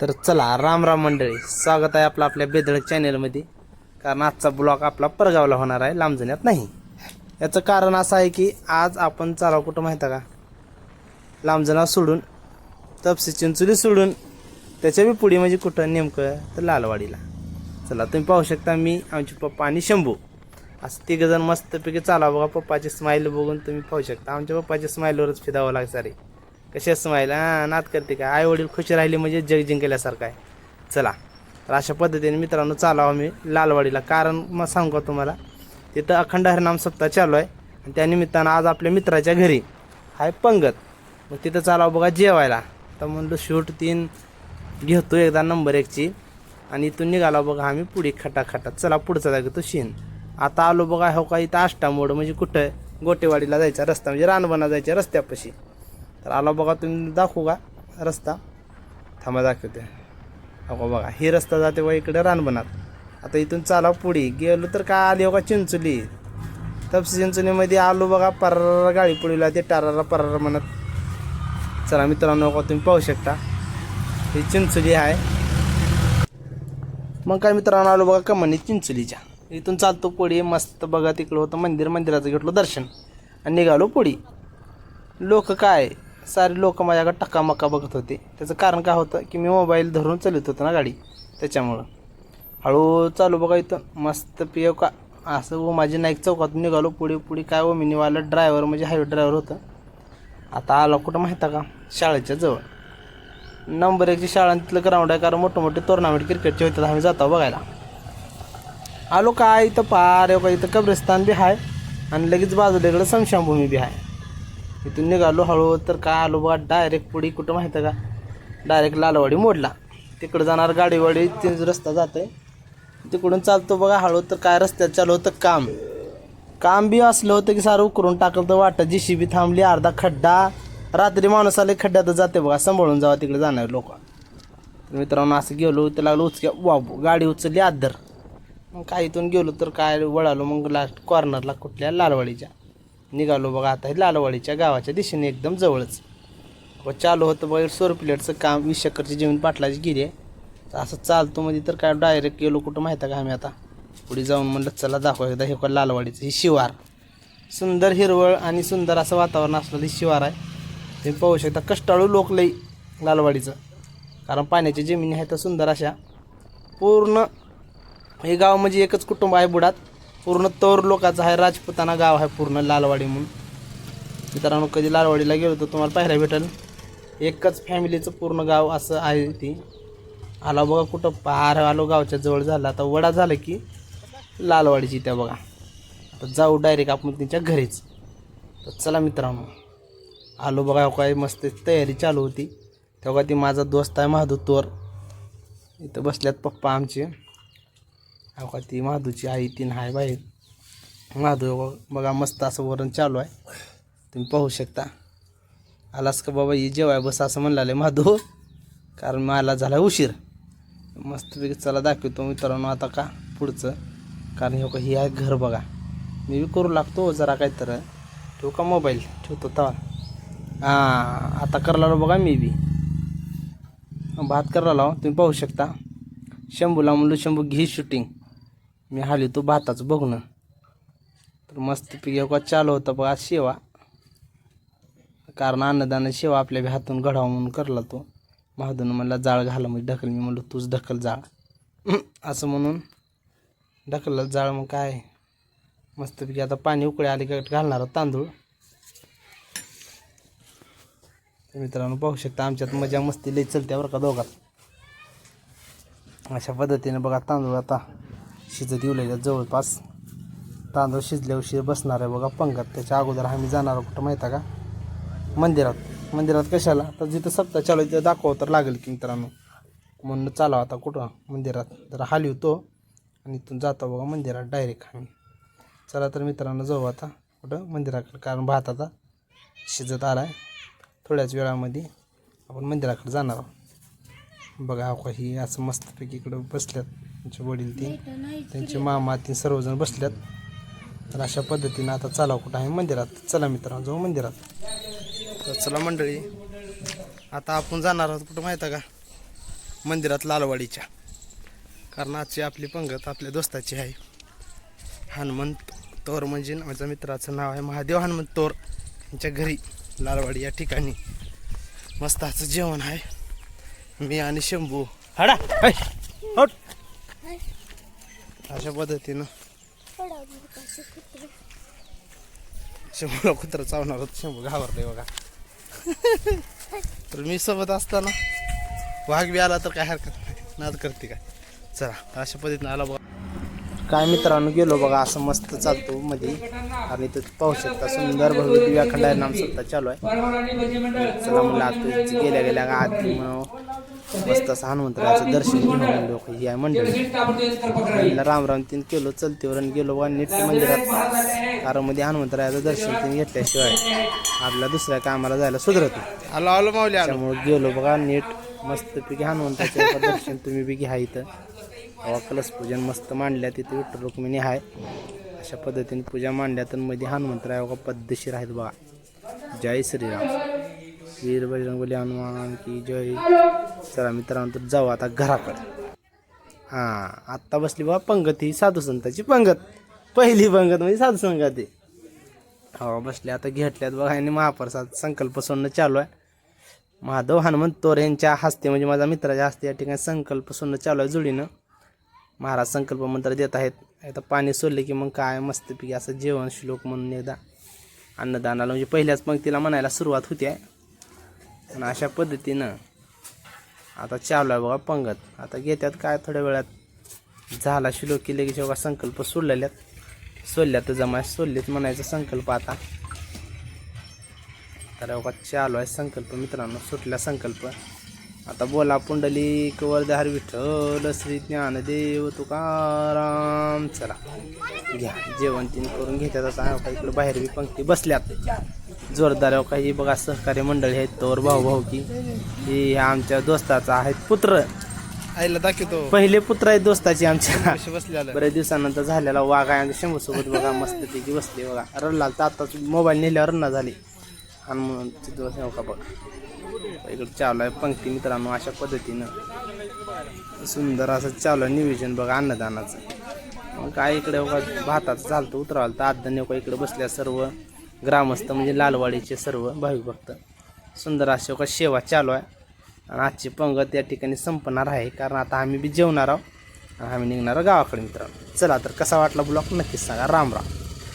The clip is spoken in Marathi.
तर चला राम राम मंडळी. स्वागत आहे आपलं आपल्या बेदळक चॅनेलमध्ये कारण आजचा ब्लॉग आपला परगावला होणार आहे लांबजण्यात नाही. याचं कारण असं आहे की आज आपण चालाव कुठं माहिती आहे का? लांबजना सोडून तपसी चिंचुली सोडून त्याच्या बी पुढे म्हणजे कुठं नेमकं तर लालवाडीला. चला तुम्ही पाहू शकता मी आमचे पप्पा आणि शंभू. असं तिघंजण मस्तपैकी चाला बघा पप्पाची स्माईल बघून तुम्ही पाहू शकता. आमच्या पप्पाच्या स्माईलवरच फिदावं लागेल सारे कशी स्माईल हां नात करते का? आई वडील खुशी राहिले म्हणजे जग जिंकल्यासारखं आहे. चला. तर अशा पद्धतीने मित्रांनो चालावं मी लालवाडीला. कारण मग सांगू का तुम्हाला? तिथं अखंड हरिनाम सप्ताह चालू आहे. आणि त्या निमित्तानं आज आपल्या मित्राच्या घरी आहे पंगत. मग तिथं चालावं बघा जेवायला. तर म्हणलं शूट तीन घेतो एकदा नंबर एकची. आणि इथून निघाला बघा आम्ही पुढे खटाखटात. चला पुढचा जागा तो शीन आता आलो बघा हो का इथं आष्टा मोड म्हणजे कुठं? गोटेवाडीला जायचा रस्ता म्हणजे रानबना जायच्या रस्त्यापाशी. तर आला बघा तुम्ही दाखवू का? रस्ता? थांबा दाखवते. अगो बघा हे रस्ता जाते बघा इकडे रानबनात आता इथून चाला पुढे. गेलो तर काय आली हो का चिंचोली. तपसी चिंचोलीमध्ये आलो बघा पर्रा गाडी पुढीला ते टारारा परर म्हणत. चला मित्रांनो हो का तुम्ही पाहू शकता. ही चिंचोली आहे. मग काय मित्रांनो आलो बघा कमानी चिंचोलीच्या. इथून चालतो पुढे मस्त बघा तिकडं होतं मंदिर मंदिराचं घेतलं दर्शन. आणि निघालो पुढे. लोक काय? सारे लोक माझ्याकडे टक्कामक्का बघत होते. त्याचं कारण काय होतं की मी मोबाईल धरून चालवत होतो ना गाडी. त्याच्यामुळं. हळू चालू बघा इथं. मस्त पियो का? असं व माझी नाईक चौकातून निघालो. पुढे पुढे काय व मिनीवाला ड्रायव्हर म्हणजे हायवे ड्रायव्हर होतं. आता आला कुठं माहिती आहे का? शाळेच्या जवळ. नंबर एकची शाळा तिथलं ग्राउंड आहे कारण मोठे मोठे टुर्नामेंट क्रिकेटचे होतात. आम्ही जातो बघायला. आलो काय इथं पार का इथं कब्रिस्तान बी आहे आणि लगेच बाजूला इकडं समशानभूमी बी आहे इथून निघालो हळू तर काय आलो बघा डायरेक्ट पुढे कुठं माहीत आहे का? डायरेक्ट लालवाडी मोडला. तिकडं जाणार गाडीवाडी तीन रस्ता जाते तिकडून चालतो बघा हळू तर काय रस्त्यात चालू होतं काम. काम बी असलं होतं की सारं उकरून टाकलं तर वाटतं. जी शी बी थांबली अर्धा खड्डा. रात्री माणूस आले खड्ड्यात जाते बघा सांभाळून जावा तिकडे जाणार लोक. मित्रांनो असं गेलो तर लागलो उचक्या वाबू गाडी उचलली आदर. मग काय इथून गेलो तर काय वळालो मग लास्ट कॉर्नरला कुठल्या लालवाडीच्या. निघालो बघा आता. हे लालवाडीच्या गावाच्या दिशेने एकदम जवळच. व चालू होतं बघा सोर प्लेटचं काम वीस चक्करची जेवण पाटलाची गिरी आहे. असं चालतो मध्ये तर काय डायरेक्ट गेलो कुठं माहिती आहे का आम्ही आता? पुढे जाऊन म्हणलं चला दाखवा एकदा हे का लालवाडीचं ही शिवार. सुंदर हिरवळ आणि सुंदर असं वातावरण असलेलं ही शिवार आहे. तुम्ही पाहू शकता कष्टाळू लोक लई लालवाडीचं. कारण पाण्याच्या जमिनी आहेत तर सुंदर अशा. पूर्ण हे गाव म्हणजे एकच कुटुंब आहे बुडात. पूर्ण तौर लोकांचा आहे राजपुताना गाव आहे पूर्ण लालवाडी म्हणून. मित्रांनो कधी लालवाडीला गेलो तर तुम्हाला पाहायला भेटेल. एकच फॅमिलीचं पूर्ण गाव असं आहे ती. आला बघा कुठं पार आलो गावच्या जवळ झाला. आता वडा झाला की लालवाडीची त्या बघा. आता जाऊ डायरेक्ट आपण त्यांच्या घरीच. तर चला मित्रांनो आलो बघा हो काय मस्त तयारी चालू होती. तेव्हा ती माझा दोस्त आहे महादू तोर. इथं बसल्यात पप्पा आमचे. का ती माधूची आई तीन आहे बाहेर. माधू बघा मस्त असं वरण चालू आहे. तुम्ही पाहू शकता. आलास का बाबा ही जेवाय बस असं म्हणलं माधू. कारण मला झाला उशीर. मस्तपैकी चला दाखवतो मित्रांनो आता का पुढचं. कारण हे का ही आहे घर बघा. मी बी करू लागतो जरा काय तर ठेवू का मोबाईल? ठेवतो तवा. हां आता करला बघा मी बी. भात करायला तुम्ही पाहू शकता. शंभूला म्हणलं शंभू घे शूटिंग मी हाली तो भाताचं बघणं तर मस्तपैकी का चालू होतं बघा शेवा. कारण अन्नदान शेवा आपल्या बी हातून घडावा म्हणून करला तो. महादून म्हणला जाळ घाला मग ढकल. मी म्हणलं तूच ढकल जाळ. असं म्हणून ढकललं जाळ मग काय. मस्तपैकी आता पाणी उकळे आले का घालणार तांदूळ. मित्रांनो पाहू शकता आमच्यात मजा मस्ती लई चलते बरं का दोघात. अशा पद्धतीने बघा तांदूळ आता. शिजत येऊ जवळपास. तांदूळ शिजल्याविषयी बसणार आहे बघा पंगत. त्याच्या अगोदर आम्ही जाणार आहोत कुठं माहिती आहे का? मंदिरात. मंदिरात कशाला? तर जिथं सप्ताह चालू आहे तिथं दाखवा तर लागेल की मित्रांनो. म्हणून चालू आता कुठं? मंदिरात. जरा हालिवतो आणि इथून जातो बघा मंदिरात डायरेक्ट आम्ही. चला तर मित्रांनो जाऊ आता कुठं? मंदिराकडे. कारण भात आता शिजत आला आहे थोड्याच वेळामध्ये आपण मंदिराकडे जाणार आहोत. बघा हो ही असं मस्तपैकी इकडं बसल्यात. त्यांचे वडील ती. त्यांचे मामा ती सर्वजण बसल्यात. तर अशा पद्धतीनं आता चालाव कुठं आहे मंदिरात. चला मित्रांनो जाऊ मंदिरात. तर चला मंडळी आता आपण जाणार आहोत कुठं माहिती आहे का? मंदिरात लालवाडीच्या. कारण आजची आपली पंगत आपल्या दोस्ताची आहे. हनुमंत तोर म्हणजे माझ्या मित्राचं नाव आहे महादेव हनुमंत तोर. यांच्या घरी लालवाडी या ठिकाणी मस्त असं जेवण आहे. मी आणि शंभू. हाडा हट. अशा पद्धतीनं. शंभूला कुत्र चावणार होत शंभू घाबरते बघा. तर मी सोबत असताना वाघ बी आला तर काय हरकत नाही. नाद करते काय? चला अशा पद्धतीनं आला बघा. काय मित्रांनो गेलो बघा असं मस्त चालतो मध्ये. आणि इथं पाहू शकता सुंदर भव्य दिव्या नाम सत्ता चालू आहे. चला म्हणलं आता गेल्या गेल्या का आधी म्हणून मस्त असं हनुमंतराचं दर्शन घेऊन लोक ही आहे मंडळी. राम राम तीन केलो चलतेवर आणि गेलो नीट मंदिरात. कारण मध्ये हनुमंतराचं दर्शन तीन घेतल्याशिवाय आपल्या दुसऱ्या कामाला जायला सुधरत आलो आलो त्यामुळे गेलो बघा नीट मस्तपैकी हनुमंताचं एका दर्शन तुम्ही बी घ्या इथं. कलश पूजन मस्त मांडल्या तिथे विठ्ठल रुक्मिणी आहे अशा पद्धतीने पूजा मांडल्या तर मध्ये हनुमंतराय बघा पद्धतशीर आहेत बघा. जय श्रीराम. वीर बजरंगबली हनुमान की जय। चला मित्रांनो तर जाऊ आता घराकडे. हां आत्ता बसली बघा पंगत ही साधू संताची पंगत. पहिली पंगत म्हणजे साधू संगत आहे. हो बसले आता घेतल्यात बघा आणि महाप्रसाद संकल्प सोडणं चालू आहे. महादेव हनुमंत तोर यांच्या हस्ते म्हणजे माझ्या मित्राच्या हस्ते या ठिकाणी संकल्प सोडणं चालू आहे जोडीनं. महाराज संकल्प मंत्र देत आहेत. आता पाणी सोडले की मग काय मस्तपैकी असं जेवण श्लोक म्हणून एकदा अन्नदानाला म्हणजे पहिल्याच पंक्तीला म्हणायला सुरुवात होती. आहे आणि अशा पद्धतीनं आता चालू आहे बघा पंगत. आता घेत्यात काय थोड्या वेळात. झाला शिलो की लगेच बघा संकल्प सोडलेल्यात. सोडल्यात जमा सोडलेत म्हणायचा संकल्प आता. तर बघा चालू आहे संकल्प मित्रांनो सुटला संकल्प. आता बोला पुंडलिक वरदार विठ्ठल श्री ज्ञानदेव तुकाराम. चला. घ्या. जेवण तीन करून घेतात आता. इकडं इकडे बाहेर बी पंक्ती बसल्यात. जोरदार हो काही बघा सहकारी मंडळी आहेत तोर भाऊ भाऊ की. ही आमच्या दोस्ताचा आहेत पुत्र. आईला दाखवतो. पहिले पुत्र आहेत दोस्ताचे आमच्या. बसले बरेच दिवसानंतर झालेला वाघ आहे आणि शंभू सोबत बघा मस्त पैकी बसले बघा. रडला तर आताच मोबाईल नेल्यावर रन्ना झाली. आणि म्हणून बसले हो का बघ. इकडे चालू आहे पंक्ती मित्रांनो अशा पद्धतीनं. सुंदर असं आहे नियोजन बघा अन्नदानाचं. मग काय इकडे बघा भाताचं चालतं उतरावलं तर आद्याने इकडे बसल्या सर्व. ग्रामस्थ म्हणजे लालवाडीचे सर्व भाविक भक्त. सुंदर अशोका सेवा चालू आहे. आणि आजची पंगत या ठिकाणी संपणार आहे. कारण आता आम्ही बी जेवणार आहोत. आणि आम्ही निघणार आहोत गावाकडे मित्रांनो. चला तर कसा वाटला ब्लॉग नक्कीच सांगा. राम राम.